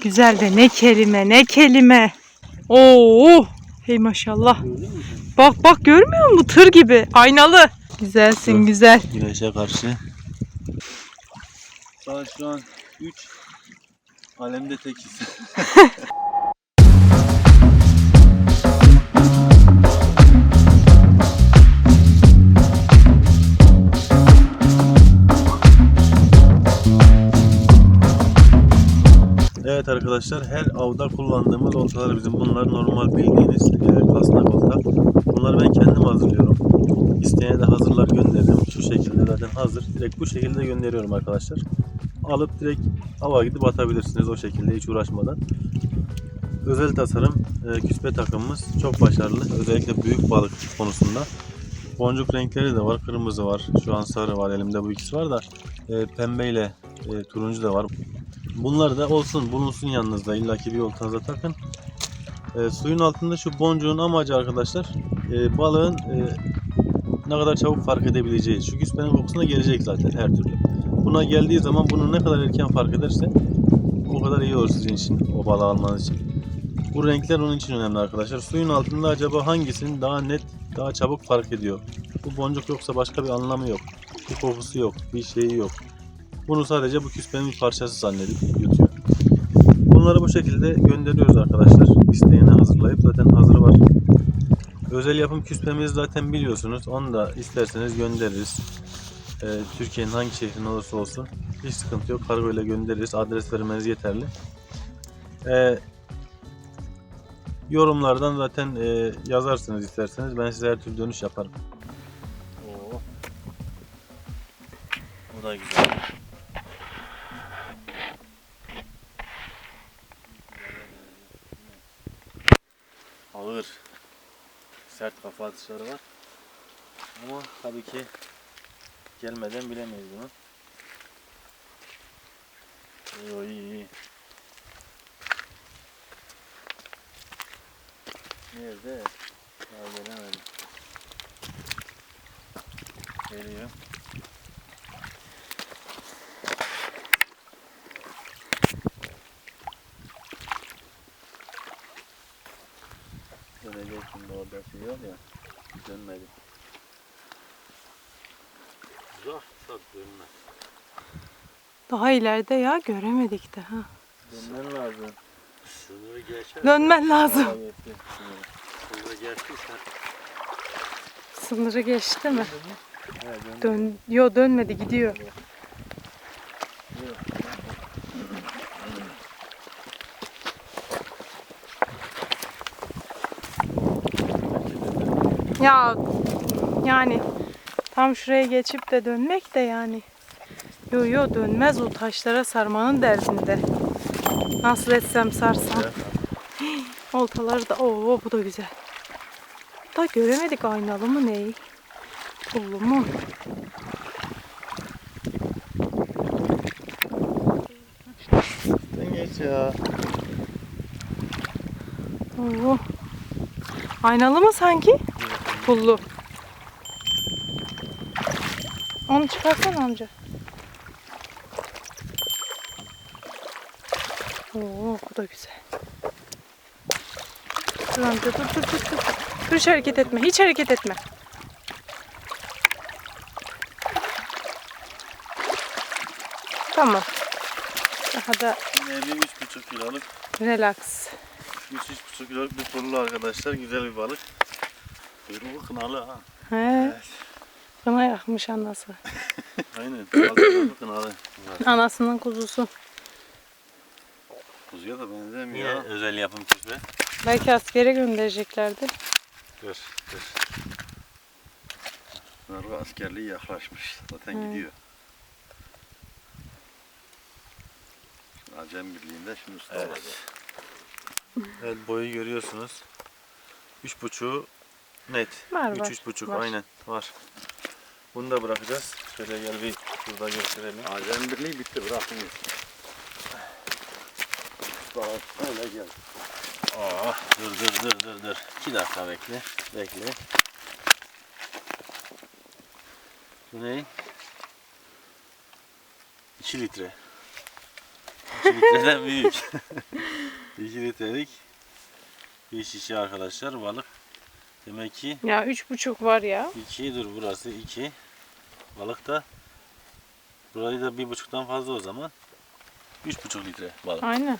Güzel de ne kelime ne kelime. Oo, hey maşallah. Bak bak görmüyor musun? Tır gibi. Aynalı. Güzelsin Evet. güzel. Güneşe karşı. Saat şu an 3. Alemde tekiz. Evet arkadaşlar her avda kullandığımız oltalar bizim bunlar normal bildiğiniz e, kasnak olta. Bunları ben kendim hazırlıyorum. İsteyene de hazırlar gönderdim. Şu şekilde zaten hazır. Direkt bu şekilde gönderiyorum arkadaşlar. Alıp direkt hava gidip atabilirsiniz o şekilde hiç uğraşmadan. Özel tasarım e, küspe takımımız çok başarılı. Özellikle büyük balık konusunda. Boncuk renkleri de var. Kırmızı var. Şu an sarı var. Elimde bu ikisi var da e, pembe ile e, turuncu da var. Bunlar da olsun bulunsun yanınızda. illaki bir oltanıza takın. E, suyun altında şu boncuğun amacı arkadaşlar e, balığın e, ne kadar çabuk fark edebileceği. Şu küspenin kokusuna gelecek zaten her türlü. Buna geldiği zaman bunu ne kadar erken fark ederse o kadar iyi olur sizin için, o balığı almanız için. Bu renkler onun için önemli arkadaşlar. Suyun altında acaba hangisinin daha net, daha çabuk fark ediyor? Bu boncuk yoksa başka bir anlamı yok. Bir kokusu yok, bir şeyi yok. Bunu sadece bu küspenin bir parçası zannedip yutuyor. Bunları bu şekilde gönderiyoruz arkadaşlar. İsteyene hazırlayıp zaten hazırı var. Özel yapım küspemizi zaten biliyorsunuz. Onu da isterseniz göndeririz. Ee, Türkiye'nin hangi şehrinde olursa olsun hiç sıkıntı yok. Kargo ile göndeririz. Adres vermeniz yeterli. Ee, yorumlardan zaten e, yazarsınız isterseniz. Ben size her türlü dönüş yaparım. Oo. Bu da güzel. Ağır. Sert kafa atışları var. Ama tabii ki gelmeden bilemeyiz bunu. İyi iyi iyi. Nerede? Daha gelemedim. Geliyor. Şimdi orada şey ya. Dönmedi. Uzaksa dönmez. Daha ileride ya göremedik de ha. Dönmen lazım. Sınırı geçer. Dönmen lazım. Sınırı. Geçtiyse. Sınırı geçti mi? Evet. Dön Yo dönmedi gidiyor. Ya yani tam şuraya geçip de dönmek de yani. Yo yo dönmez o taşlara sarmanın derdinde. Nasıl etsem sarsam. Oltaları da oo bu da güzel. Da göremedik aynalı mı neyi? Pullu mu? Sen geç ya. Oo. Aynalı mı sanki? Pullu. Onu çıkarsana amca. Oo, bu da güzel. Dur amca dur dur dur dur. Dur hiç hareket etme. Hiç hareket etme. Tamam. Daha da Yine bir 3,5 kiloluk, relax. 3-3,5 kiloluk bir pullu arkadaşlar. Güzel bir balık. Kuyruğu kınalı ha. He, Evet. kına yakmış anası. Aynen. Balık kınalı. Anasının kuzusu. Kuzuya da benzemiyor. Niye özel yapım küsme? Belki askere göndereceklerdi. Dur, dur. Bunlar askerliği yaklaşmış. Zaten Hı. gidiyor. Acem Birliği'nde şimdi usta Evet. olacak. Evet boyu görüyorsunuz. Üç buçuğu net. Var Üç, var. üç buçuk var. aynen var. Bunu da bırakacağız. Şöyle gel bir şurada gösterelim. Acem Birliği bitti bırakın. Ustalar öyle gel. Aa, dur dur dur dur dur. İki dakika bekle. Bekle. Bu ne? 2 litre. 2 litreden büyük. 2 litrelik bir şişe arkadaşlar balık. Demek ki Ya üç buçuk var ya. 2 dur burası 2. Balık da burayı da bir buçuktan fazla o zaman. 3,5 litre balık. Aynen.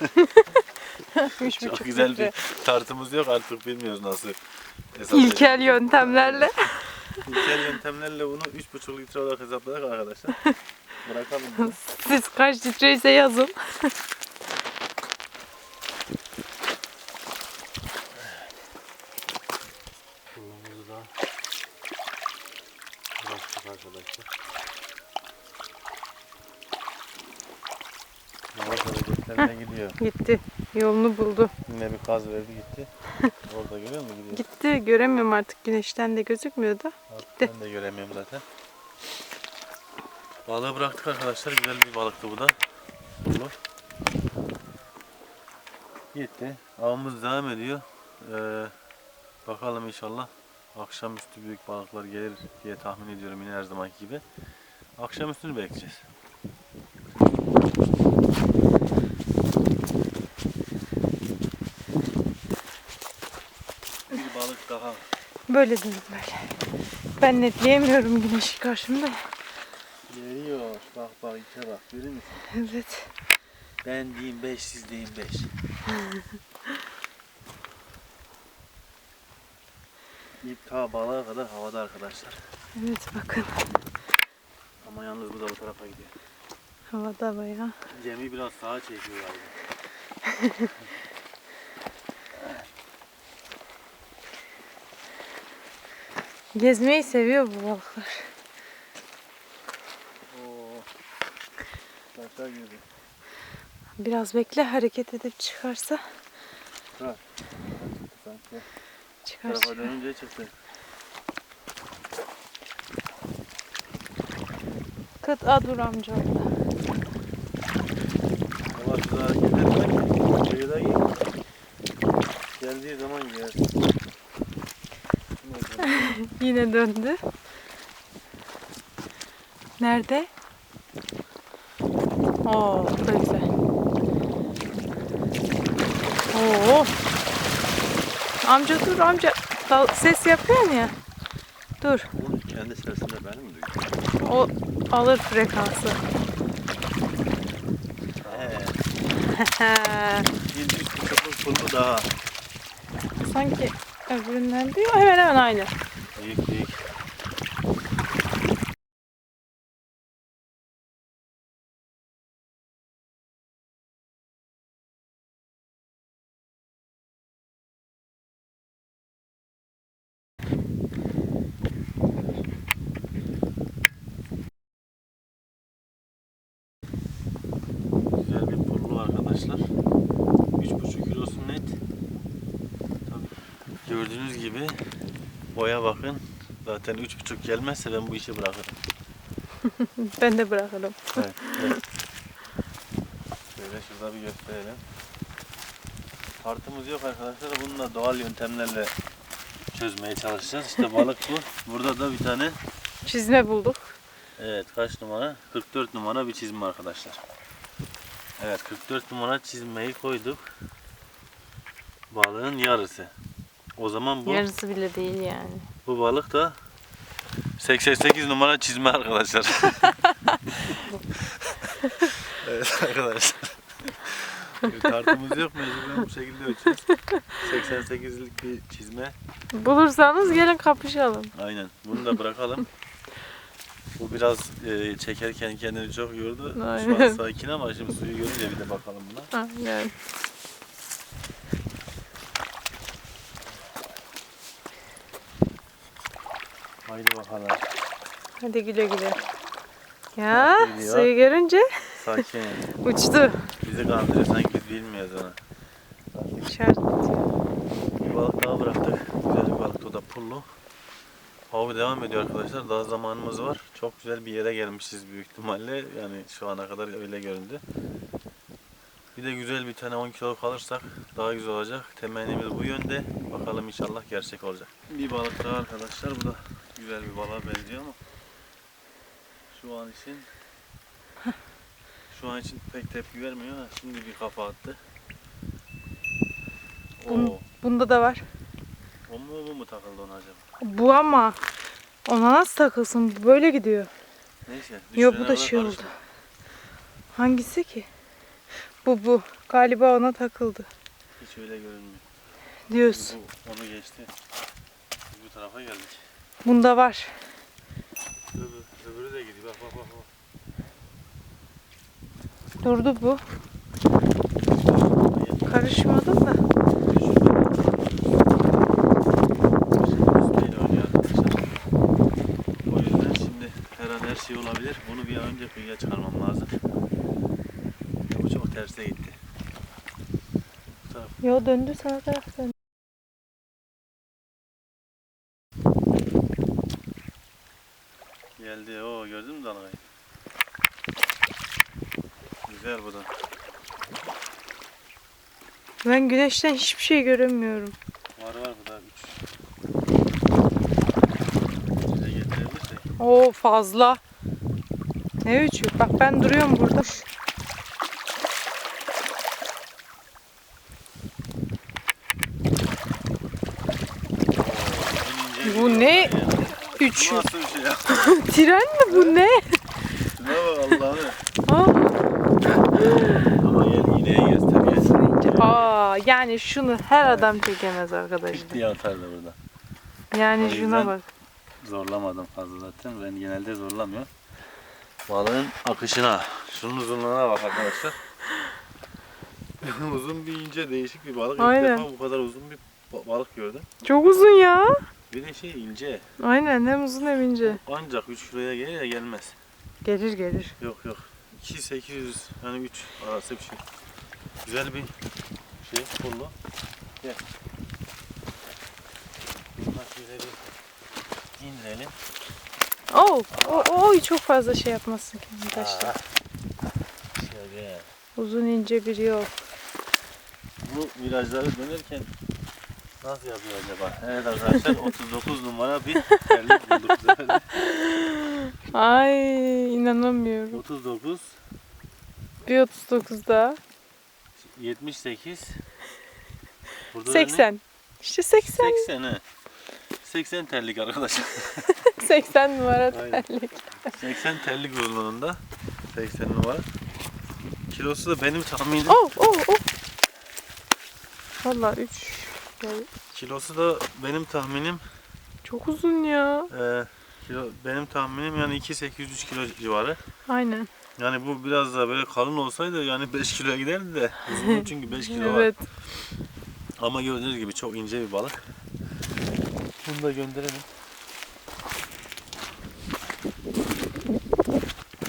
üç Çok buçuk güzel litre. bir tartımız yok artık bilmiyoruz nasıl hesaplayacağız. İlkel yöntemlerle. İlkel yöntemlerle bunu 3,5 litre olarak hesapladık arkadaşlar. Bırakalım. bunu. Siz kaç litreyse yazın. Pulumuzu da bıraktık arkadaşlar. Yavaş hareketlerine gidiyor. Gitti. Yolunu buldu. Yine bir kaz verdi gitti. Orada görüyor musun gidiyor. Gitti. Göremiyorum artık. Güneşten de gözükmüyor da. Artık ben de göremiyorum zaten. Balığı bıraktık arkadaşlar. Güzel bir balıktı bu da. Bulu. Gitti. Avımız devam ediyor. Ee, bakalım inşallah akşamüstü büyük balıklar gelir diye tahmin ediyorum yine her zamanki gibi. Akşamüstünü bekleyeceğiz. Bir balık daha. Böyle dedim böyle. Ben netleyemiyorum güneşi karşımda. Geliyor. Bak bak içe bak. Görüyor musun? Evet. Ben diyeyim 5, siz deyin 5. İp ta balığa kadar havada arkadaşlar. Evet bakın. Ama yalnız bu da bu tarafa gidiyor. Havada bayağı. Gemi biraz sağa çekiyor galiba. Gezmeyi seviyor bu balıklar. Oo. Biraz bekle hareket edip çıkarsa Sanki bu çıkar çıkar. dönünce çıktı. Kıt a dur amca orada. Hızlı hareket etme ki kıyıda git. Geldiği zaman yer. Yine döndü. Nerede? Oo, bu da güzel. Oo. Amca dur amca. Dal- ses yapıyorsun ya. Dur. Onun kendi sesinde benim mi duyuyor? O alır frekansı. Buçukluk pullu daha. Sanki öbüründen diyor. Hemen hemen aynı. Büyük büyük. Güzel bir pullu arkadaşlar. 3,5 kilosu net. Tabii gördüğünüz gibi boya bakın. Zaten 3,5 gelmezse ben bu işi bırakırım. Ben de bırakırım. Evet. evet. Şöyle şurada bir gösterelim. Kartımız yok arkadaşlar. Bununla doğal yöntemlerle çözmeye çalışacağız. İşte balık bu. Burada da bir tane Çizme bulduk. Evet kaç numara? 44 numara bir çizme arkadaşlar. Evet 44 numara çizmeyi koyduk. Balığın yarısı. O zaman bu Yarısı bile değil yani. bu balık da 88 numara çizme arkadaşlar. evet arkadaşlar. Bir tartımız yok mecburen bu şekilde ölçeceğiz. 88'lik bir çizme. Bulursanız gelin kapışalım. Aynen. Bunu da bırakalım. Bu biraz e, çekerken kendini çok yordu. Şu an Aynen. sakin ama şimdi suyu görünce bir de bakalım buna. Aynen. Haydi bakalım. Hadi güle güle. Ya suyu görünce Sakin. uçtu. Bizi kandırıyor sanki biz bilmiyoruz onu. İşaret. Bir balık daha bıraktık. Güzel bir balık o da pullu. Avı devam ediyor arkadaşlar. Daha zamanımız var. Çok güzel bir yere gelmişiz büyük ihtimalle. Yani şu ana kadar öyle göründü. Bir de güzel bir tane 10 kilo kalırsak daha güzel olacak. Temennimiz bu yönde. Bakalım inşallah gerçek olacak. Bir balık daha arkadaşlar. Bu da güzel bir balığa benziyor ama şu an için Şu an için pek tepki vermiyor. Şimdi bir kafa attı. Bun-. Bunda da var. O mu bu mu takıldı ona acaba? Bu ama ona nasıl takılsın? Bu böyle gidiyor. Neyse. Yok bu da şey oldu. karışma. Hangisi ki? Bu bu. Galiba ona takıldı. Hiç öyle görünmüyor. Diyorsun. Bu onu geçti. Biz bu tarafa geldik. Bunda var. Öbür, öbürü de gidiyor. Bak bak bak. bak. Durdu bu. Karışmadı da. Üsteyle oynuyor arkadaşlar. O yüzden şimdi her an her şey olabilir. Bunu bir an önce kıyıya çıkarmam lazım. Bu çok terse gitti. Yo döndü sana taraf döndü. geldi. O gördün mü dalgayı? Güzel bu da. Ben güneşten hiçbir şey göremiyorum. Var var bu da 3. Size getirebilirsek. Oo fazla. Ne üçü? Bak ben duruyorum burada. Bu ne? Üç. Nasıl bir şey ya? Tren mi bu ne? Şuna bak Allah'ım. Ama gel iğneye göster. Aa yani şunu her adam çekemez arkadaşlar. Diye atardı burada. Yani O şuna yüzden- bak. Zorlamadım fazla zaten. Ben genelde zorlamıyorum. Balığın akışına, şunun uzunluğuna bak arkadaşlar. uzun bir ince değişik bir balık. Aynen. İlk defa bu kadar uzun bir ba- balık gördüm. Çok uzun ya. Bir de şey ince. Aynen hem uzun hem ince. Ancak 3 kiloya gelir ya gelmez. Gelir gelir. Yok yok. 2-800 yani 3 arası bir şey. Güzel bir şey pullu. Gel. Bunlar şöyle bir indirelim. Oo, o, oy çok fazla şey yapmasın kendi taşlar. Şöyle. Uzun ince bir yol. Bu virajları dönerken nasıl yapıyor acaba? Evet arkadaşlar 39 numara bir terlik bulduk. Ay inanamıyorum. 39, Bir 39 daha. 78, burada 80. İşte 80. Ne? 80 he. 80 terlik arkadaşlar. 80 numara Aynen. terlik. 80 terlik uzunluğunda. 80 numara. Kilosu da benim tahminim. Oh oh oh. Valla 3. Kilosu da benim tahminim. Çok uzun ya. E, kilo, benim tahminim yani 2-800 kilo civarı. Aynen. Yani bu biraz daha böyle kalın olsaydı yani 5 kiloya giderdi de uzun çünkü 5 kilo var. Evet. Ama gördüğünüz gibi çok ince bir balık. Bunu da gönderelim.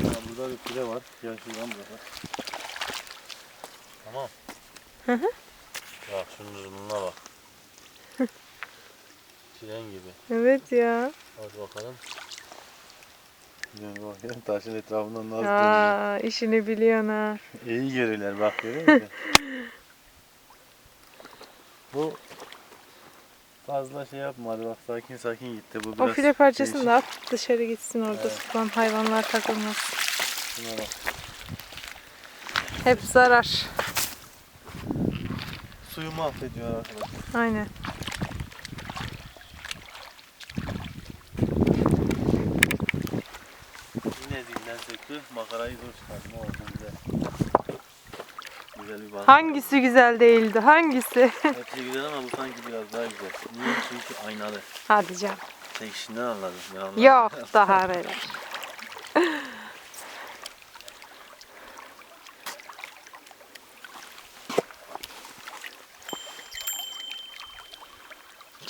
Ya burada bir file var. Gel şuradan burada. Tamam. Hı hı. Bak şunun uzunluğuna bak. Tren gibi. Evet ya. Hadi bakalım. Yani bakıyorum taşın etrafından nasıl dönüyor. Aa, işini biliyorsun ha. İyi görüyorlar bak görüyor musun? Bu fazla şey yapmadı bak sakin sakin gitti. Bu O biraz file parçasını değişik. da at dışarı gitsin orada Evet. tutulan hayvanlar takılmaz. Şuna bak. Hep zarar. Suyu mahvediyor arkadaşlar. Aynen. Yine dilden söktü. Makarayı zor çıkardım. O güzel. Bir balık. Hangisi güzel değildi? Hangisi? Hepsi güzel ama bu sanki biraz daha güzel. Niye? Çünkü aynalı. Hadi canım. Sen işinden anladın. Ben anlamadım. Yok daha neler.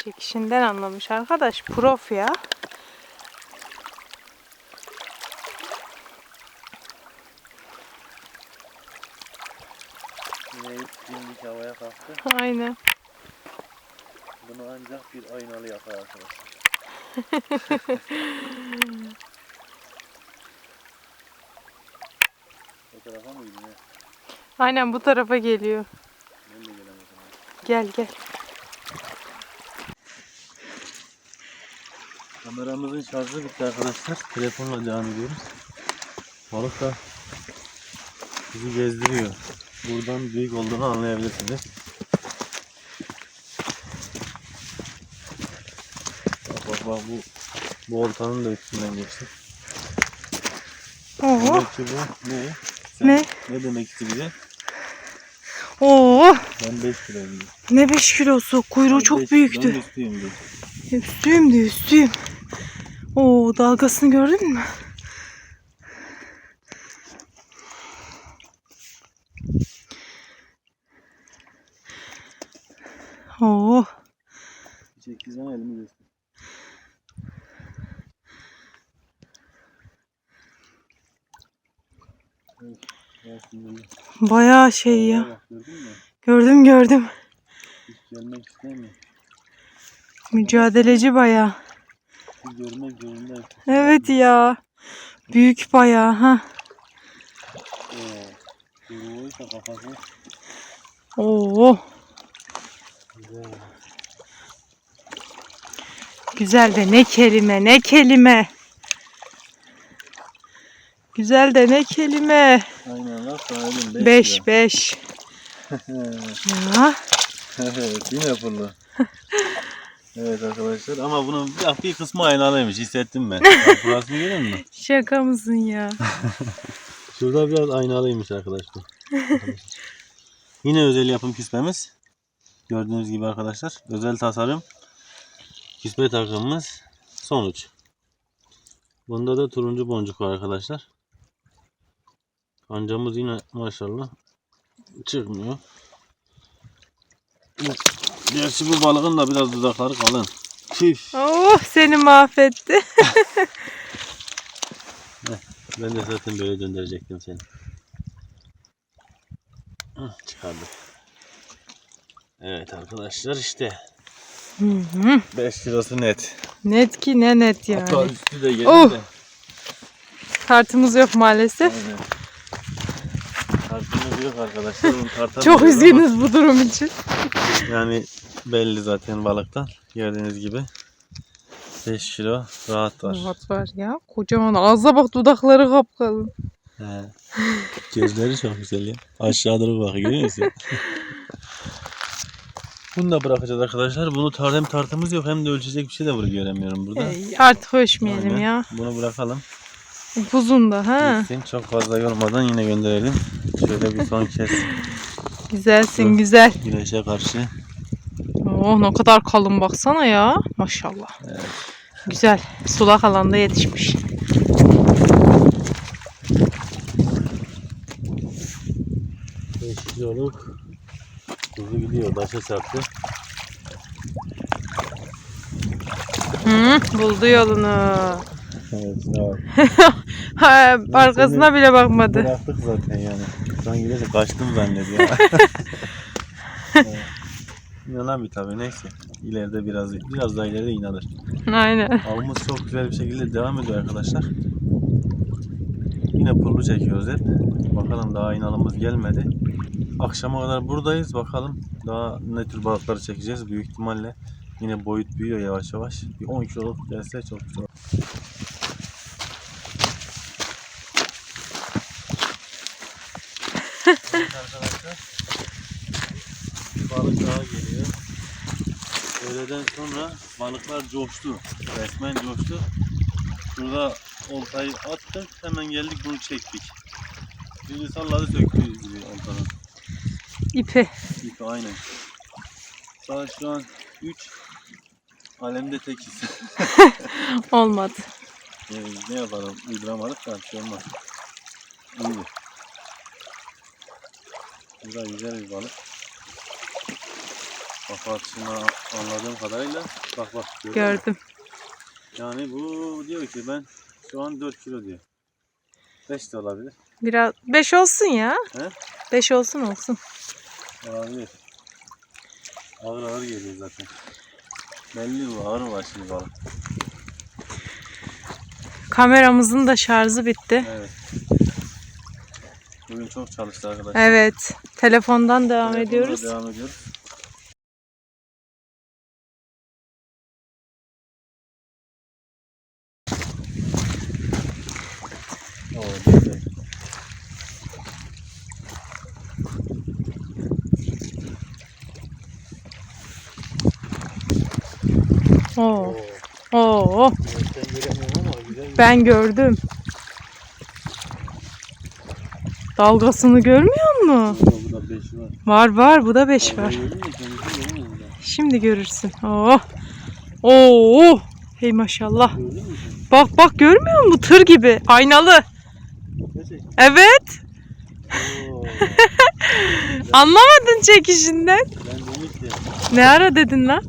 Çekişinden anlamış arkadaş. Prof ya. Yine dimdik havaya kalktı. Aynen. Bunu ancak bir aynalı yakar arkadaşlar. o tarafa mı gidiyor? Aynen bu tarafa geliyor. Gel gel. Kameramızın şarjı bitti arkadaşlar. Telefonla devam ediyoruz. Balık da bizi gezdiriyor. Buradan büyük olduğunu anlayabilirsiniz. Bak bak bak bu bu oltanın da üstünden geçti. Oo. Demek ki bu ne? Sen Ne? Ne demek isteyeceksin? Oo. Ben 5 kilo diyorum. Ne 5 kilosu. Kuyruğu Ben çok beş büyüktü. kilonun üstüyüm diyor. Üstüyüm de üstüyüm. Oo dalgasını gördün mü? Oo. Çektiği zaman elimi göster. Evet. Bayağı şey ya. Bak? Gördüm gördüm. Hiç gelmek istemiyor. Mücadeleci bayağı. Hiç görmek zorundayız. Evet ya. Büyük bayağı ha. Oo. Güzel de ne kelime ne kelime. Güzel de ne kelime. Aynen lan sahilim 5 5 5. Ya. evet yine pullu. evet arkadaşlar ama bunun bir, bir kısmı aynalıymış hissettim ben. Burasını görüyor musun? Şaka mısın ya? Şurada biraz aynalıymış arkadaşlar. Yine özel yapım küspemiz. Gördüğünüz gibi arkadaşlar. Özel tasarım. Küspe takımımız. Sonuç. Bunda da turuncu boncuk var arkadaşlar. Kancamız yine maşallah çıkmıyor. Gerçi bu balığın da biraz dudakları kalın. Püf. Oh seni mahvetti. Ben de zaten böyle döndürecektim seni. Hah, Çıkardım. Evet arkadaşlar işte Hı hı. 5 kilosu net. net ki ne net Hatta yani. üstü de geldi Oh! de. Kartımız yok maalesef. Aynen. Yok arkadaşlar. Bunu tartamıyoruz Çok ama üzgünüz bu durum için. Yani belli zaten balıktan. Gördüğünüz gibi 5 kilo rahat var. Rahat var ya. Kocaman ağza bak dudakları kapkalın. He. Gözleri çok güzel ya. Aşağı doğru bakıyor görüyor musun? Bunu da bırakacağız arkadaşlar. Bunu tar hem tartımız yok hem de ölçecek bir şey de burada göremiyorum burada. Ey, artık ölçmeyelim Aynen. ya. Bunu bırakalım. Uzun da ha. Gitsin. Çok fazla yormadan yine gönderelim. Şöyle bir son kez Güzelsin güzel. güneşe karşı. Oh ne kadar kalın baksana ya. Maşallah. Evet. Güzel. Sulak alanda yetişmiş. Kiloluk kuzu gidiyor. Taşa çarptı. Hı, buldu yolunu. Evet. Bravo. Ha, arkasına bile bakmadı. Bıraktık zaten yani. Şu an giderse kaçtım zannediyor. İnanan bir tabii neyse. İleride biraz biraz daha ileride inanır. Aynen. Avımız çok güzel bir şekilde devam ediyor arkadaşlar. Yine pullu çekiyoruz hep. Bakalım daha inalımız gelmedi. Akşama kadar buradayız. Bakalım daha ne tür balıkları çekeceğiz. Büyük ihtimalle yine boyut büyüyor yavaş yavaş. Bir 10 kiloluk gelse çok güzel. Arkadaşlar. Bir balık daha geliyor. Öğleden sonra balıklar coştu. Resmen coştu. Şurada oltayı attık. Hemen geldik bunu çektik. Biri salladı söktü oltanın. İpi. İpi aynen. Saat şu an 3. Alemde tekiz. Olmadı. Yani ne yapalım? Uyduramadık da bir şey olmaz. İyi. Bu da güzel bir balık. Kafa atışına anladığım kadarıyla bak bak? Gördüm. Yani bu diyor ki ben şu an 4 kilo diyor. 5 de olabilir. Biraz 5 olsun ya. He? 5 olsun olsun. Olabilir. Ağır ağır geliyor zaten. Belli bu ağır var şimdi balık. Kameramızın da şarjı bitti. Evet. Bugün çok çalıştı arkadaşlar. Evet. Telefondan devam Telefonla ediyoruz. Devam ediyoruz. Oo, güzel. Oo. Oo. Ben gördüm. Dalgasını görmüyor musun? Bu da 5 var. Var var bu da 5 var. Şimdi görürsün. Oo. Oo. Hey maşallah. Bak bak görmüyor musun? Bu tır gibi. Aynalı. Evet. Anlamadın çekişinden. Ne ara dedin lan?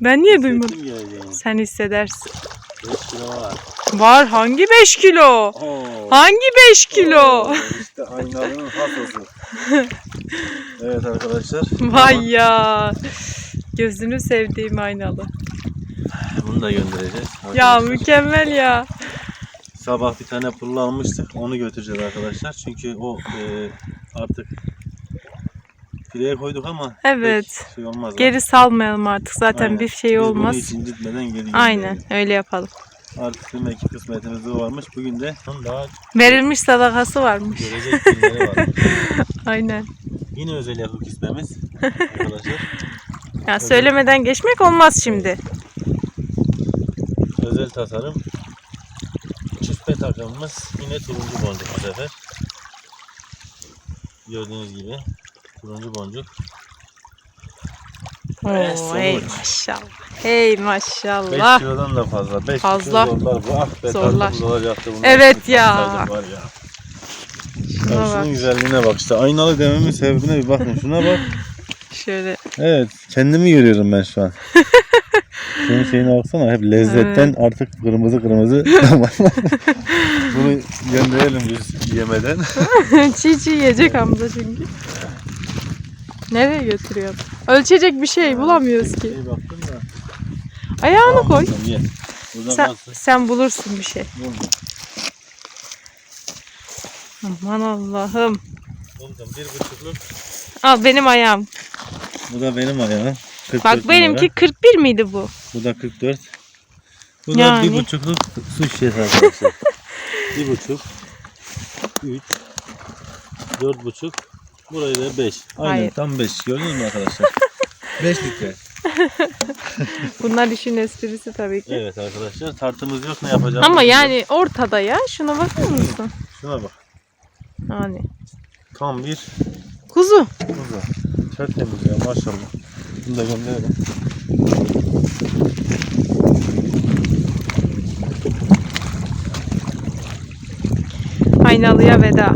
Ben niye duymadım? Sen hissedersin. 5 kilo var. Var hangi 5 kilo? Oo. Hangi 5 kilo? Oo, İşte aynalının hasosu. evet arkadaşlar. Vay ya. Gözünü sevdiğim aynalı. Bunu da göndereceğiz. Ya arkadaşlar. mükemmel ya. Sabah bir tane pulla almıştık. Onu götüreceğiz arkadaşlar. Çünkü o e, artık fileye koyduk ama Evet. şey olmaz. Geri salmayalım artık. Zaten Aynen. bir şey Biz bunu olmaz. incitmeden geri Aynen gönderelim. öyle yapalım. Artık demek ki kısmetimizde varmış. Bugün de onun daha Verilmiş sadakası varmış. görecek günleri var. Aynen. Yine özel yapı kismemiz arkadaşlar. Ya söylemeden geçmek olmaz şimdi. Özel tasarım. Çiftme takımımız yine turuncu boncuk bu sefer. Gördüğünüz gibi turuncu boncuk. Oo, hey sonuç. maşallah. Hey 5 maşallah. kilodan da fazla. 5 Fazla. kilo zorlar bu. Ah be Zorlar. olacaktı bunlar. Evet ya. Var ya. Şuna Ya bak. şunun güzelliğine bak işte. Aynalı dememin sebebine bir bakın. Şuna bak. Şöyle. Evet. Kendimi görüyorum ben şu an. Senin şeyine baksana. Hep lezzetten artık kırmızı kırmızı. Bunu gönderelim biz yemeden. çiğ çiğ yiyecek Hamza çünkü. Nereye götürüyor? Ölçecek bir şey bulamıyoruz ki. Da. Ayağını koy. bakalım, ye. Burada Sen, kalsın. sen bulursun bir şey. Buldum. Aman Allah'ım. Buldum. Bir buçukluk. Al benim ayağım. Bu da benim ayağım. 44 Bak benimki numara. 41 miydi bu? Bu da 44. Bu da Yani. bir buçukluk su şişesi arkadaşlar. bir buçuk. Üç. Dört buçuk. Burayı da beş. Aynen Hayır. tam beş. Gördünüz mü arkadaşlar? beş litre. Bunlar işin esprisi tabii ki. Evet arkadaşlar tartımız yok ne yapacağız? Ama yani ortada ya. Şuna bakar mısın? Şuna bak. Yani. Tam bir Kuzu. kuzu. Tertemiz ya maşallah. Bunu da gönderelim. Aynalıya veda.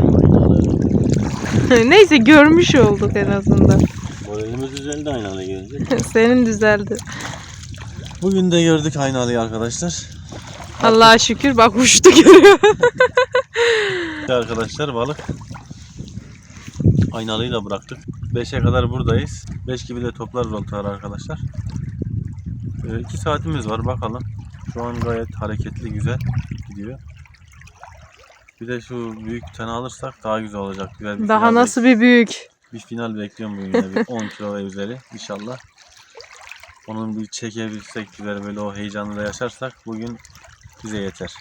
Neyse görmüş olduk en azından. Moralimiz düzeldi aynalı gelince. Senin düzeldi. Bugün de gördük aynalıyı arkadaşlar. Allah'a şükür bak uçtu görüyor. Arkadaşlar balık aynalıyı da bıraktık. 5'e kadar buradayız. 5 gibi de toplarız oltaları arkadaşlar. 2 saatimiz var bakalım. Şu an gayet hareketli güzel gidiyor. Bir de şu büyük tane alırsak daha güzel olacak. Güzel bir Daha nasıl bir büyük? Bir final bekliyorum bugün bir 10 kilo ve üzeri inşallah. Onun bir çekebilsek güzel böyle o heyecanı da yaşarsak bugün bize yeter.